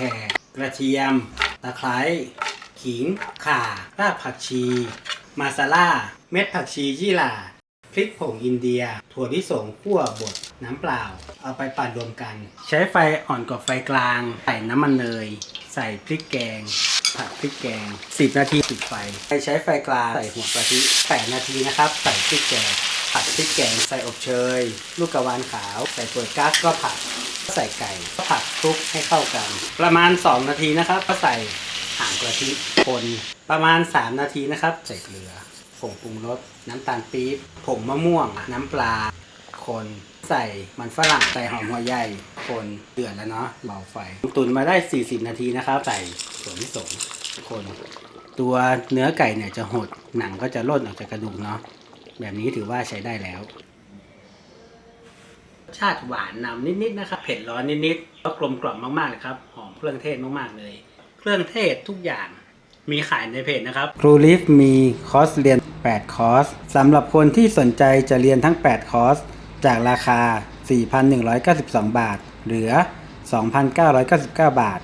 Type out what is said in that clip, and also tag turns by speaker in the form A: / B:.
A: แขกกระเทียม ตะไคร้ ขิง ข่า รากผักชี มาซาล่า เม็ดผักชียี่หร่า พริกผงอินเดีย ถั่วลิสงคั่วบด น้ำเปล่า เอาไปปั่นรวมกัน ใช้ไฟอ่อนกว่าไฟกลาง ใส่น้ำมันเนย ใส่พริกแกง ผัดพริกแกง 10 นาทีปิดไฟ ไปใช้ไฟกลาง ใส่หัวกะทิ8นาทีนะครับ ใส่พริกแกง ผัดพริกแกง ใส่อบเชย ลูกกระวานขาว ใส่ถั่วกั๊กก็ผัด ใส่ไก่ก็ผัดคลุกให้เข้ากัน ประมาณ 2 นาทีนะครับ ก็ใส่หางกระทิคนประมาณ 3 นาทีนะครับ ใส่เกลือผงปรุงรสน้ำตาลปี๊บผงมะม่วง น้ำปลา คนใส่มันฝรั่งใส่หอมหัวใหญ่คนเดือดแล้วเนาะเบาไฟ ตุนมาได้ 40 นาทีนะครับ ใส่ส่วนผสมคน ตัวเนื้อไก่เนี่ยจะหดหนังก็จะล่นออกจากกระดูกเนาะแบบนี้ถือว่าใช้ได้แล้ว ชาติหวานนำนิดๆนะครับเผ็ดร้อนนิดๆก็กลมกล่อมมากๆเลยครับหอมเครื่องเทศมากๆเลย เครื่องเทศทุกอย่างมีขายในเพจนะครับครูลิฟมีคอร์สเรียน 8 คอร์สสำหรับคนที่สนใจจะเรียนทั้ง 8 คอร์ส จากราคา 4,192 บาท เหลือ 2,999 บาท